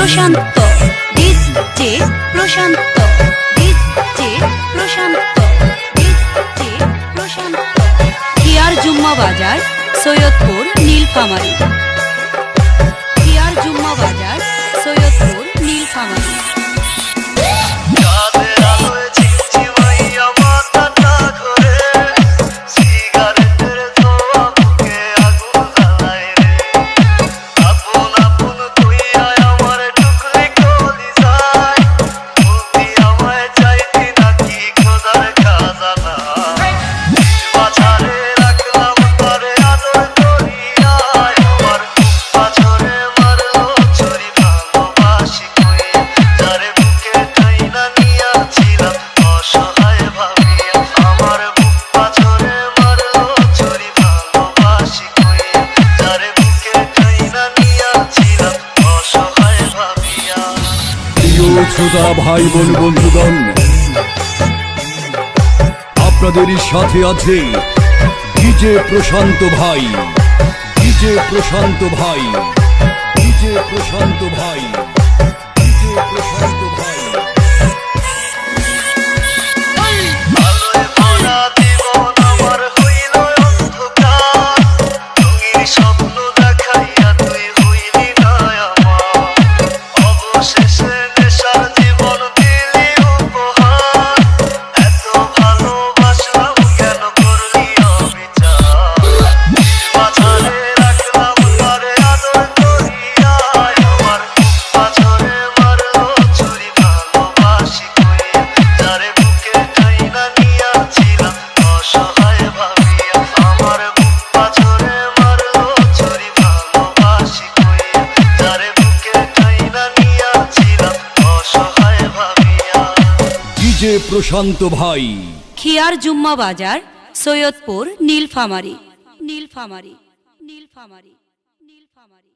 Prashant. DJ Prashant. DJ Prashant. DJ Prashant. Here Jumma Bazar, Saidpur, Nilphamari. Here Jumma Bazar, Saidpur, Nilphamari. শ্রোতা, ভাই, বোন, বন্ধুগণ আপনাদের সাথে আছে ডিজে প্রশান্ত ভাই, ডিজে প্রশান্ত ভাই, ডিজে প্রশান্ত ভাই, ডিজে প্রশান্ত ডিজে প্রশান্ত ভাই। খিয়ার জুম্মা বাজার সৈয়দপুর নীলফামারি। নীলফামারি। নীলফামারি। নীলফামারি।